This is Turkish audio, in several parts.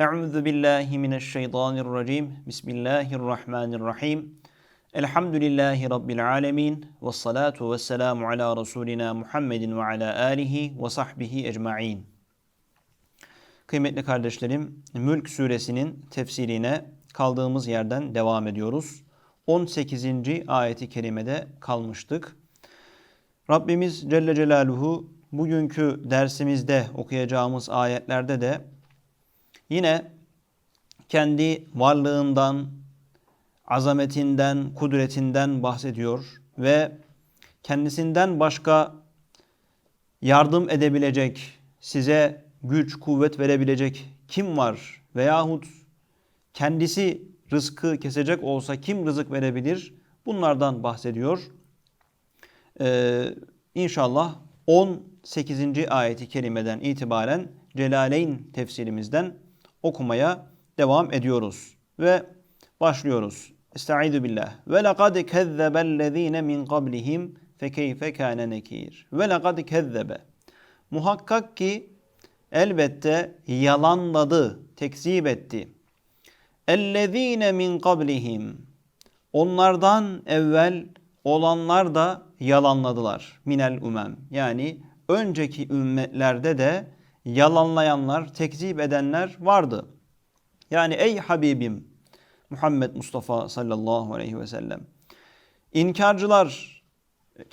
Euzu billahi mineşşeytanirracim. Bismillahirrahmanirrahim. Elhamdülillahi rabbil alamin ve salatu vesselamu ala rasulina Muhammedin ve ala alihi ve sahbihi ecmaîn. Kıymetli kardeşlerim, Mülk suresinin tefsirine kaldığımız yerden devam ediyoruz. 18. ayeti kerimede kalmıştık. Rabbimiz Celle Celaluhu bugünkü dersimizde okuyacağımız ayetlerde de yine kendi varlığından, azametinden, kudretinden bahsediyor ve kendisinden başka yardım edebilecek, size güç, kuvvet verebilecek kim var veyahut kendisi rızkı kesecek olsa kim rızık verebilir? Bunlardan bahsediyor. Ee, inşallah 18. ayeti kerimeden itibaren Celaleyn tefsirimizden okumaya devam ediyoruz. Ve başlıyoruz. Estaizu billah. Ve lekad kezzebellezine min qablihim fekeyfe kâne nekir. Ve lekad kezzebe. Muhakkak ki elbette yalanladı, tekzip etti. Ellezine min qablihim. Onlardan evvel olanlar da yalanladılar. Minel umem. Yani önceki ümmetlerde de yalanlayanlar, tekzip edenler vardı. Yani ey Habibim Muhammed Mustafa sallallahu aleyhi ve sellem. İnkarcılar,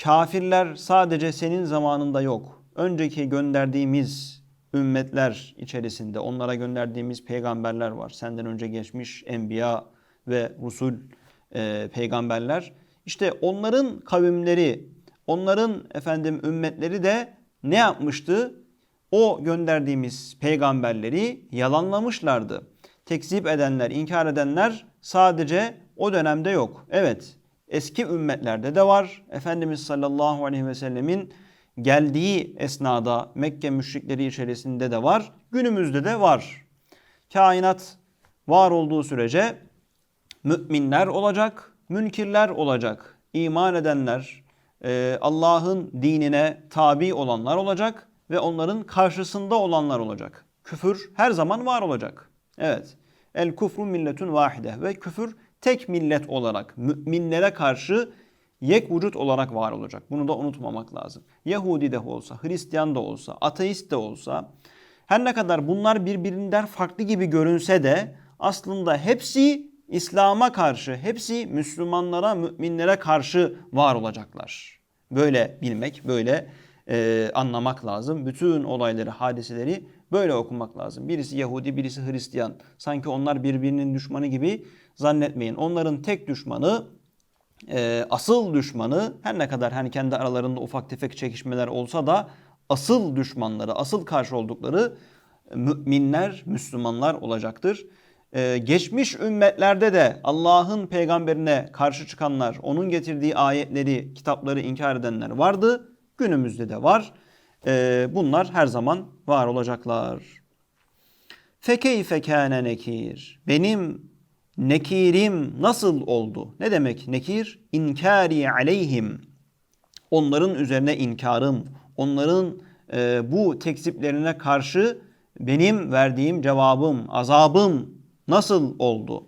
kafirler sadece senin zamanında yok. Önceki gönderdiğimiz ümmetler içerisinde onlara gönderdiğimiz peygamberler var. Senden önce geçmiş enbiya ve rusul e, peygamberler. İşte onların kavimleri, onların efendim ümmetleri de ne yapmıştı? O gönderdiğimiz peygamberleri yalanlamışlardı. Tekzip edenler, inkar edenler sadece o dönemde yok. Evet, eski ümmetlerde de var. Efendimiz sallallahu aleyhi ve sellemin geldiği esnada Mekke müşrikleri içerisinde de var. Günümüzde de var. Kainat var olduğu sürece müminler olacak, münkirler olacak. İman edenler, e, Allah'ın dinine tabi olanlar olacak ve onların karşısında olanlar olacak. Küfür her zaman var olacak. Evet. El kufru milletun vahide ve küfür tek millet olarak müminlere karşı yek vücut olarak var olacak. Bunu da unutmamak lazım. Yahudi de olsa, Hristiyan da olsa, ateist de olsa her ne kadar bunlar birbirinden farklı gibi görünse de aslında hepsi İslam'a karşı, hepsi Müslümanlara, müminlere karşı var olacaklar. Böyle bilmek, böyle e, anlamak lazım. Bütün olayları, hadiseleri böyle okumak lazım. Birisi Yahudi, birisi Hristiyan. Sanki onlar birbirinin düşmanı gibi zannetmeyin. Onların tek düşmanı, e, asıl düşmanı her ne kadar hani kendi aralarında ufak tefek çekişmeler olsa da asıl düşmanları, asıl karşı oldukları müminler, Müslümanlar olacaktır. Ee, geçmiş ümmetlerde de Allah'ın peygamberine karşı çıkanlar, onun getirdiği ayetleri, kitapları inkar edenler vardı. Günümüzde de var. Ee, bunlar her zaman var olacaklar. Fekeyfe kâne nekir. Benim nekirim nasıl oldu? Ne demek nekir? İnkari aleyhim. Onların üzerine inkarım, onların e, bu tekziplerine karşı benim verdiğim cevabım, azabım nasıl oldu?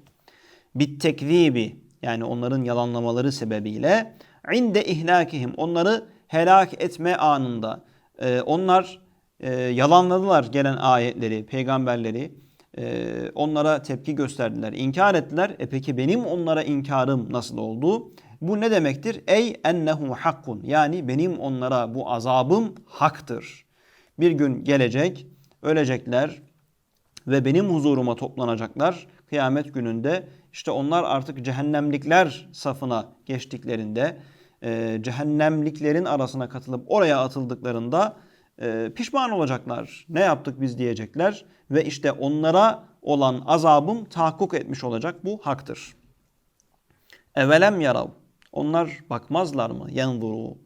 Bit tekzibi yani onların yalanlamaları sebebiyle inde ihlakihim onları helak etme anında e, onlar e, yalanladılar gelen ayetleri, peygamberleri. E, onlara tepki gösterdiler, inkar ettiler. E peki benim onlara inkarım nasıl oldu? Bu ne demektir? Ey ennehu hakkun. Yani benim onlara bu azabım haktır. Bir gün gelecek, ölecekler ve benim huzuruma toplanacaklar. Kıyamet gününde işte onlar artık cehennemlikler safına geçtiklerinde e, cehennemliklerin arasına katılıp oraya atıldıklarında e, pişman olacaklar. Ne yaptık biz diyecekler ve işte onlara olan azabım tahakkuk etmiş olacak. Bu haktır. Evelem yarav. Onlar bakmazlar mı? Yanzuru.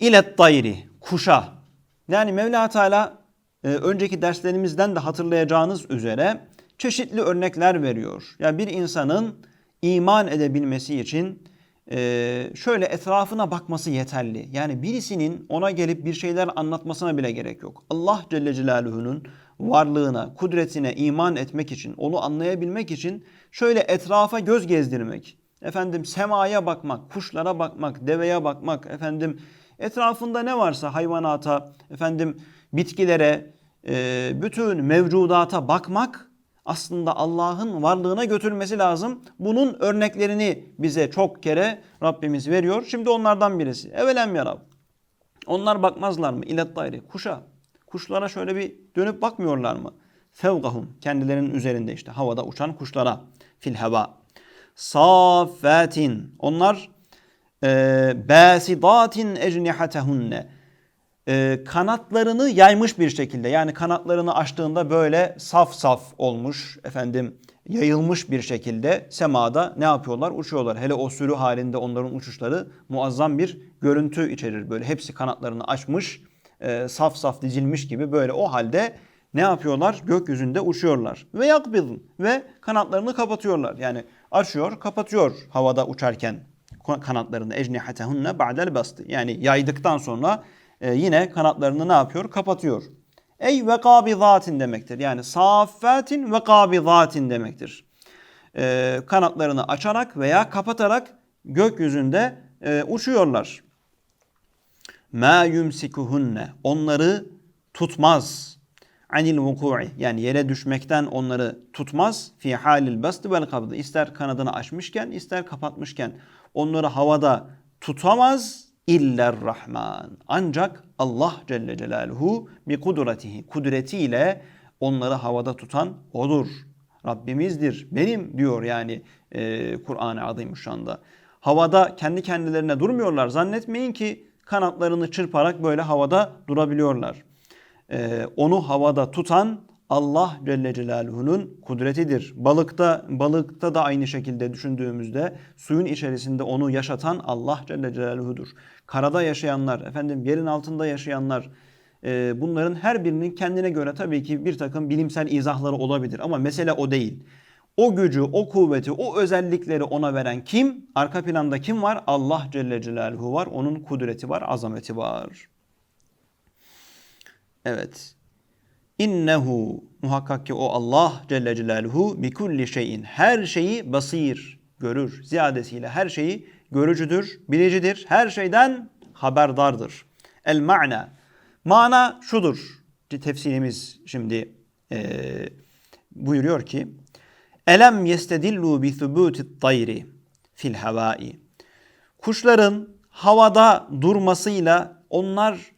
İlet dayri. Kuşa. Yani Mevla Teala e, önceki derslerimizden de hatırlayacağınız üzere çeşitli örnekler veriyor. Yani bir insanın iman edebilmesi için e, şöyle etrafına bakması yeterli. Yani birisinin ona gelip bir şeyler anlatmasına bile gerek yok. Allah Celle Celaluhu'nun varlığına, kudretine iman etmek için, onu anlayabilmek için şöyle etrafa göz gezdirmek, efendim semaya bakmak, kuşlara bakmak, deveye bakmak, efendim etrafında ne varsa hayvanata, efendim bitkilere, e, bütün mevcudata bakmak aslında Allah'ın varlığına götürmesi lazım. Bunun örneklerini bize çok kere Rabbimiz veriyor. Şimdi onlardan birisi. Evelem yarab. Onlar bakmazlar mı? İlet dayri. Kuşa. Kuşlara şöyle bir dönüp bakmıyorlar mı? Fevgahum. Kendilerinin üzerinde işte havada uçan kuşlara. Fil heva. Saffatin. Onlar e, basidatin ecnihatehunne. E, kanatlarını yaymış bir şekilde yani kanatlarını açtığında böyle saf saf olmuş efendim yayılmış bir şekilde semada ne yapıyorlar? Uçuyorlar. Hele o sürü halinde onların uçuşları muazzam bir görüntü içerir. Böyle hepsi kanatlarını açmış, e, saf saf dizilmiş gibi böyle o halde ne yapıyorlar? Gökyüzünde uçuyorlar. Ve yakbidun ve kanatlarını kapatıyorlar. Yani açıyor, kapatıyor havada uçarken kanatlarını ecnihatehunne ba'del bastı. Yani yaydıktan sonra e, yine kanatlarını ne yapıyor? Kapatıyor. Ey ve kabizatin demektir. Yani saffatin ve kabizatin demektir. E, kanatlarını açarak veya kapatarak gökyüzünde e, uçuyorlar. Ma yumsikuhunne. Onları tutmaz. Anil vuku'i. Yani yere düşmekten onları tutmaz. Fi halil bastı vel kabdı. İster kanadını açmışken ister kapatmışken onları havada tutamaz iller rahman. Ancak Allah Celle Celaluhu bi kudretihi kudretiyle onları havada tutan odur. Rabbimizdir. Benim diyor yani e, Kur'an-ı Azimüşşan'da. Havada kendi kendilerine durmuyorlar. Zannetmeyin ki kanatlarını çırparak böyle havada durabiliyorlar. E, onu havada tutan Allah Celle Celaluhu'nun kudretidir. Balıkta balıkta da aynı şekilde düşündüğümüzde suyun içerisinde onu yaşatan Allah Celle Celaluhu'dur. Karada yaşayanlar, efendim yerin altında yaşayanlar e, bunların her birinin kendine göre tabii ki bir takım bilimsel izahları olabilir ama mesele o değil. O gücü, o kuvveti, o özellikleri ona veren kim? Arka planda kim var? Allah Celle Celaluhu var. Onun kudreti var, azameti var. Evet. İnnehu muhakkak ki o Allah Celle Celaluhu bi kulli şeyin her şeyi basir görür. Ziyadesiyle her şeyi görücüdür, bilicidir. Her şeyden haberdardır. El ma'na. Mana şudur. Tefsirimiz şimdi e, buyuruyor ki Elem yestedillu bi thubutit tayri fil havai. Kuşların havada durmasıyla onlar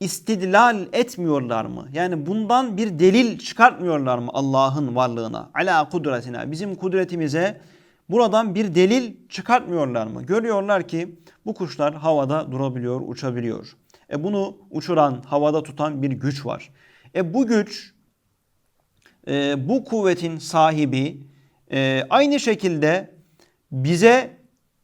istidlal etmiyorlar mı? Yani bundan bir delil çıkartmıyorlar mı Allah'ın varlığına? Ala kudretine, bizim kudretimize buradan bir delil çıkartmıyorlar mı? Görüyorlar ki bu kuşlar havada durabiliyor, uçabiliyor. E bunu uçuran, havada tutan bir güç var. E bu güç, e, bu kuvvetin sahibi e, aynı şekilde bize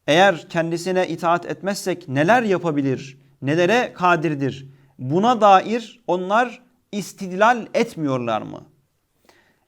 eğer kendisine itaat etmezsek neler yapabilir, nelere kadirdir? Buna dair onlar istidlal etmiyorlar mı?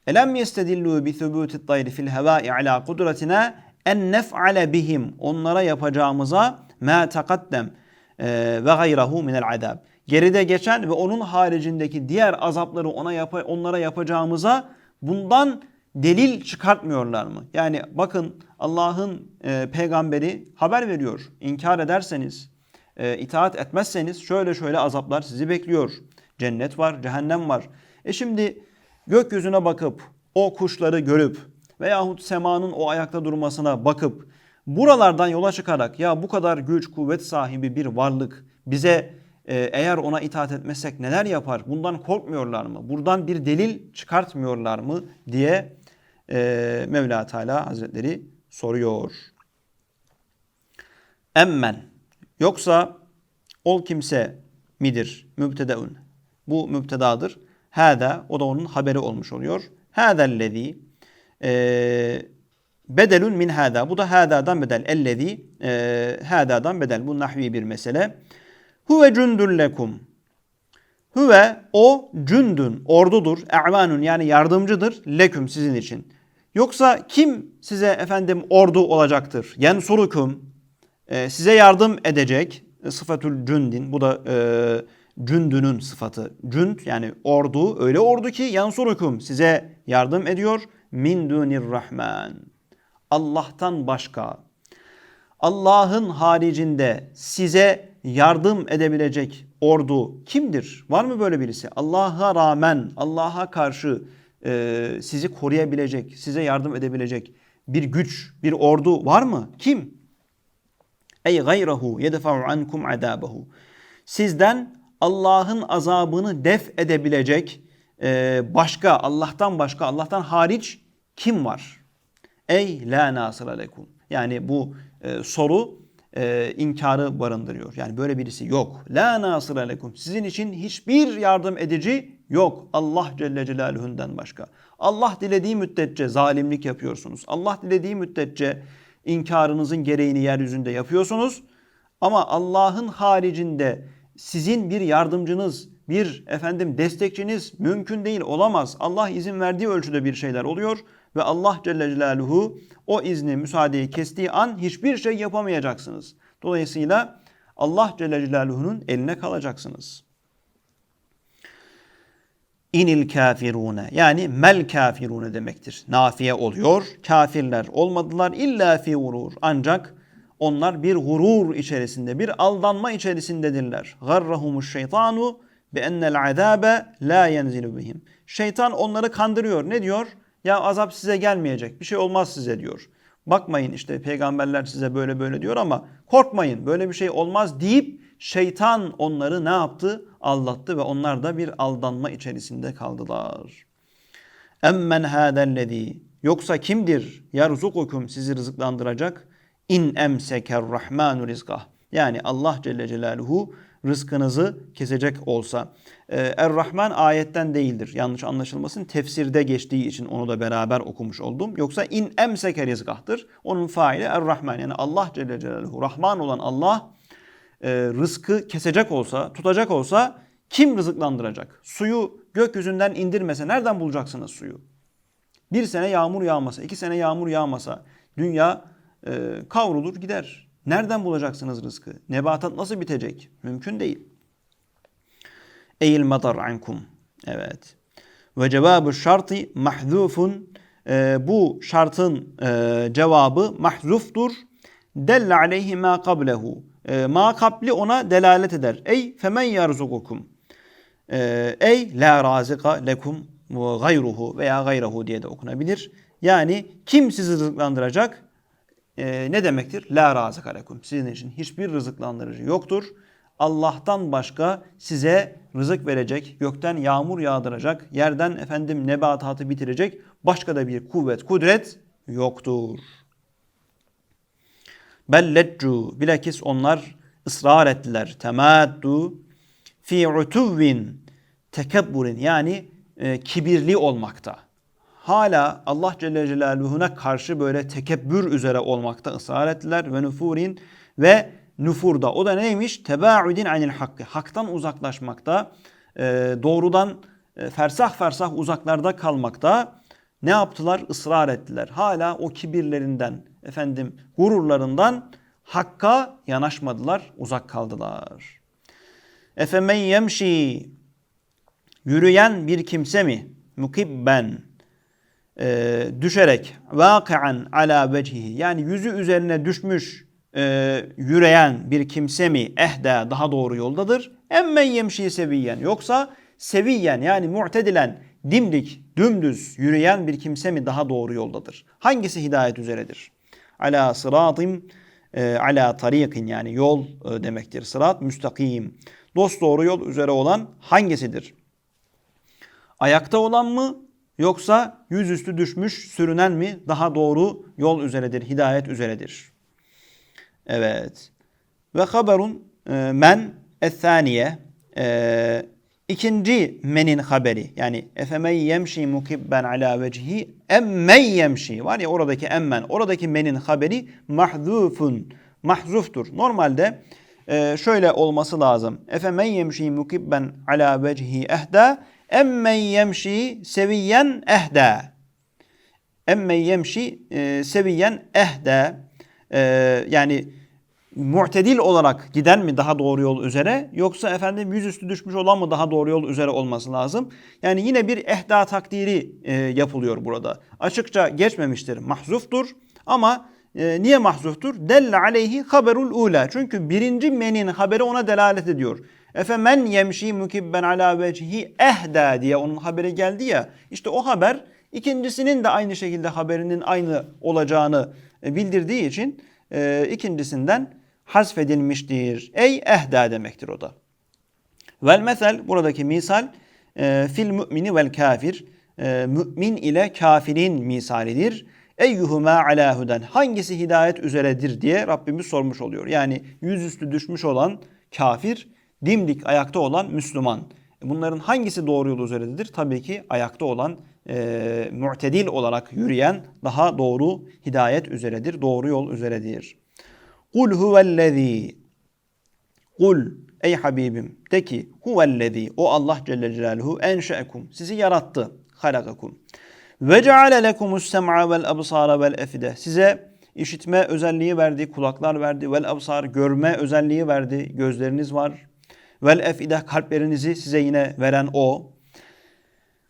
Elem yestedillu bi thubutit tayri fil hevai ala kudretine en nef'ale bihim. Onlara yapacağımıza ma takaddem e, ve gayrahu minel azab. Geride geçen ve onun haricindeki diğer azapları ona yap onlara yapacağımıza bundan delil çıkartmıyorlar mı? Yani bakın Allah'ın e, peygamberi haber veriyor. İnkar ederseniz, e, itaat etmezseniz şöyle şöyle azaplar sizi bekliyor. Cennet var, cehennem var. E şimdi gökyüzüne bakıp o kuşları görüp veyahut semanın o ayakta durmasına bakıp buralardan yola çıkarak ya bu kadar güç kuvvet sahibi bir varlık bize e, eğer ona itaat etmezsek neler yapar? Bundan korkmuyorlar mı? Buradan bir delil çıkartmıyorlar mı diye e, Mevla Teala Hazretleri soruyor. Emmen yoksa ol kimse midir? Mübtedeun. Bu mübtedadır. Hâdâ o da onun haberi olmuş oluyor. Hâdellezî e, bedelun min hâdâ. Bu da hâdâdan bedel. Ellezî e, hâdâdan bedel. Bu nahvi bir mesele. Huve cündün lekum. Huve o cündün ordudur. E'vanun yani yardımcıdır. Leküm sizin için. Yoksa kim size efendim ordu olacaktır? Yensurukum e, size yardım edecek. Sıfatül cündin bu da e, cündünün sıfatı. Cünd yani ordu öyle ordu ki yansurukum size yardım ediyor. Min dunir rahman. Allah'tan başka Allah'ın haricinde size yardım edebilecek ordu kimdir? Var mı böyle birisi? Allah'a rağmen, Allah'a karşı e, sizi koruyabilecek, size yardım edebilecek bir güç, bir ordu var mı? Kim? Ey gayrahu yedfa'u ankum adabahu. Sizden Allah'ın azabını def edebilecek e, başka, Allah'tan başka, Allah'tan hariç kim var? Ey la nasıra lekum. Yani bu e, soru e, inkarı barındırıyor. Yani böyle birisi yok. La nasıra lekum. Sizin için hiçbir yardım edici yok. Allah Celle Celaluhu'ndan başka. Allah dilediği müddetçe zalimlik yapıyorsunuz. Allah dilediği müddetçe inkarınızın gereğini yeryüzünde yapıyorsunuz. Ama Allah'ın haricinde sizin bir yardımcınız, bir efendim destekçiniz mümkün değil, olamaz. Allah izin verdiği ölçüde bir şeyler oluyor ve Allah Celle Celaluhu o izni, müsaadeyi kestiği an hiçbir şey yapamayacaksınız. Dolayısıyla Allah Celle Celaluhu'nun eline kalacaksınız. İnil kafirune yani mel kafirune demektir. Nafiye oluyor. Kafirler olmadılar illa fi gurur. Ancak onlar bir gurur içerisinde, bir aldanma içerisindedirler. Garrahumuş şeytanu bi ennel azabe la yenzilu bihim. Şeytan onları kandırıyor. Ne diyor? Ya azap size gelmeyecek. Bir şey olmaz size diyor. Bakmayın işte peygamberler size böyle böyle diyor ama korkmayın böyle bir şey olmaz deyip şeytan onları ne yaptı? Aldattı ve onlar da bir aldanma içerisinde kaldılar. Emmen hâdellezî Yoksa kimdir? Yarzukukum sizi rızıklandıracak. İn emseker rahmanu rizkah. Yani Allah Celle Celaluhu rızkınızı kesecek olsa. Ee, Er-Rahman ayetten değildir. Yanlış anlaşılmasın. Tefsirde geçtiği için onu da beraber okumuş oldum. Yoksa in emseke rizkahtır. Onun faili Er-Rahman. Yani Allah Celle Celaluhu. Rahman olan Allah e, rızkı kesecek olsa, tutacak olsa kim rızıklandıracak? Suyu gökyüzünden indirmese nereden bulacaksınız suyu? Bir sene yağmur yağmasa, iki sene yağmur yağmasa dünya e, kavrulur gider. Nereden bulacaksınız rızkı? Nebatat nasıl bitecek? Mümkün değil. Eğil madar ankum. Evet. Ve cevabı şartı mahzufun. E, bu şartın e, cevabı mahzuftur. Delle aleyhi ma kablehu. E, ma kabli ona delalet eder. Ey femen yarzukukum. E, ey la razika lekum gayruhu veya gayruhu diye de okunabilir. Yani kim sizi rızıklandıracak? E, ne demektir? La razık alekum. Sizin için hiçbir rızıklandırıcı yoktur. Allah'tan başka size rızık verecek, gökten yağmur yağdıracak, yerden efendim nebatatı bitirecek başka da bir kuvvet, kudret yoktur. Belleccu bilakis onlar ısrar ettiler. Temaddu fi utuvvin tekebburin yani e, kibirli olmakta hala Allah Celle Celaluhu'na karşı böyle tekebbür üzere olmakta ısrar ettiler ve nüfurin ve nüfurda. O da neymiş? Tebaudin anil hakkı. Haktan uzaklaşmakta, e, doğrudan e, fersah fersah uzaklarda kalmakta ne yaptılar? Israr ettiler. Hala o kibirlerinden, efendim gururlarından hakka yanaşmadılar, uzak kaldılar. Efemen yemşi yürüyen bir kimse mi? Mukibben e, düşerek vakian ala vecihi yani yüzü üzerine düşmüş e, yürüyen bir kimse mi ehde daha doğru yoldadır? Emmen yemşi seviyen yoksa seviyen yani mu'tedilen dimdik dümdüz yürüyen bir kimse mi daha doğru yoldadır? Hangisi hidayet üzeredir? Ala sıratim e, ala tarikin yani yol e, demektir. Sırat müstakim. Dost doğru yol üzere olan hangisidir? Ayakta olan mı Yoksa yüzüstü düşmüş sürünen mi daha doğru yol üzeredir, hidayet üzeredir. Evet. Ve haberun e, men ethaniye e, ikinci menin haberi yani efemen yemşi mukibben ala vecihi emmen yemşi var ya oradaki emmen oradaki menin haberi mahzufun mahzuftur. Normalde e, şöyle olması lazım. Efemen yemşi mukibben ala vecihi ehda Emmen yemşi seviyen ehde. Emmen yemşi e, seviyen ehde. E, yani mu'tedil olarak giden mi daha doğru yol üzere yoksa efendim yüzüstü düşmüş olan mı daha doğru yol üzere olması lazım? Yani yine bir ehda takdiri e, yapılıyor burada. Açıkça geçmemiştir, mahzuftur ama e, niye mahzuftur? Delle aleyhi haberul ula. Çünkü birinci menin haberi ona delalet ediyor. Efe men yemşi mukibben ala vecihi ehda diye onun haberi geldi ya. İşte o haber ikincisinin de aynı şekilde haberinin aynı olacağını e, bildirdiği için e, ikincisinden hasfedilmiştir. Ey ehda demektir o da. Vel mesel buradaki misal e, fil mümini vel kafir. E, mümin ile kafirin misalidir. Eyyuhuma ala huden. Hangisi hidayet üzeredir diye Rabbimiz sormuş oluyor. Yani yüzüstü düşmüş olan kafir, dimdik ayakta olan Müslüman. E, bunların hangisi doğru yol üzeredir? Tabii ki ayakta olan, e, mu'tedil olarak yürüyen daha doğru hidayet üzeredir, doğru yol üzeredir. Kul huvellezî. Kul ey Habibim de ki huvellezî o Allah Celle Celaluhu enşe'ekum sizi yarattı. Halakakum. Ve ceale lekumus sem'a vel absara vel efide. Size işitme özelliği verdi, kulaklar verdi. Vel absar görme özelliği verdi. Gözleriniz var. Vel efide kalplerinizi size yine veren o.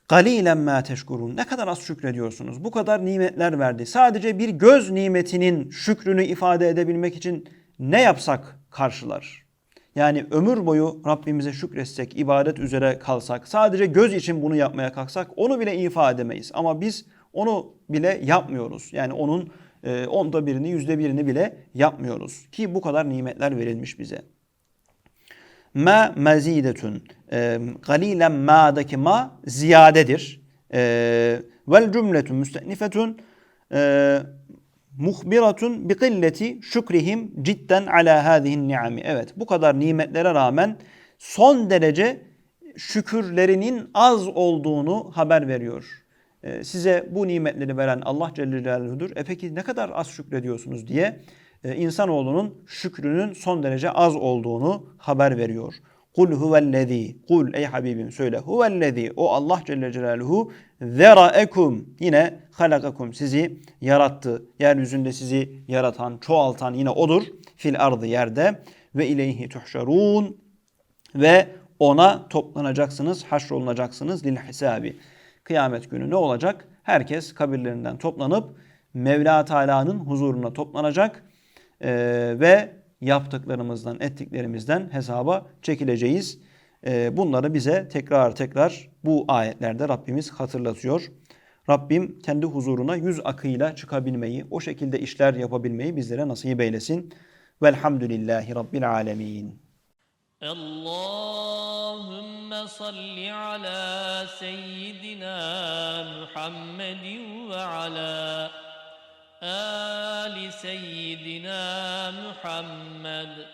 Galilen ma teşkurun. Ne kadar az şükrediyorsunuz. Bu kadar nimetler verdi. Sadece bir göz nimetinin şükrünü ifade edebilmek için ne yapsak karşılar. Yani ömür boyu Rabbimize şükretsek, ibadet üzere kalsak, sadece göz için bunu yapmaya kalksak onu bile ifa edemeyiz. Ama biz onu bile yapmıyoruz. Yani onun e, onda birini, yüzde birini bile yapmıyoruz. Ki bu kadar nimetler verilmiş bize. Ma mazidetun. E, galilen ma'daki ma ziyadedir. E, vel cümletun müstenifetun. E, muhbiratun bi killeti şükrihim cidden ala hadihin ni'ami. Evet bu kadar nimetlere rağmen son derece şükürlerinin az olduğunu haber veriyor. Ee, size bu nimetleri veren Allah Celle Celaluhu'dur. E peki ne kadar az şükrediyorsunuz diye e, insanoğlunun şükrünün son derece az olduğunu haber veriyor. Kul huvellezî. Kul ey Habibim söyle. Huvellezî. O Allah Celle Celaluhu zeraekum. Yine halakakum. Sizi yarattı. Yeryüzünde sizi yaratan, çoğaltan yine odur. Fil ardı yerde. Ve ileyhi tuhşarun. Ve ona toplanacaksınız, haşrolunacaksınız lil hisabi. Kıyamet günü ne olacak? Herkes kabirlerinden toplanıp Mevla Teala'nın huzuruna toplanacak ee, ve yaptıklarımızdan, ettiklerimizden hesaba çekileceğiz. Ee, bunları bize tekrar tekrar bu ayetlerde Rabbimiz hatırlatıyor. Rabbim kendi huzuruna yüz akıyla çıkabilmeyi, o şekilde işler yapabilmeyi bizlere nasip eylesin. Velhamdülillahi Rabbil alemin. Allahümme salli ala seyyidina Muhammedin ve ala آل سيدنا محمد.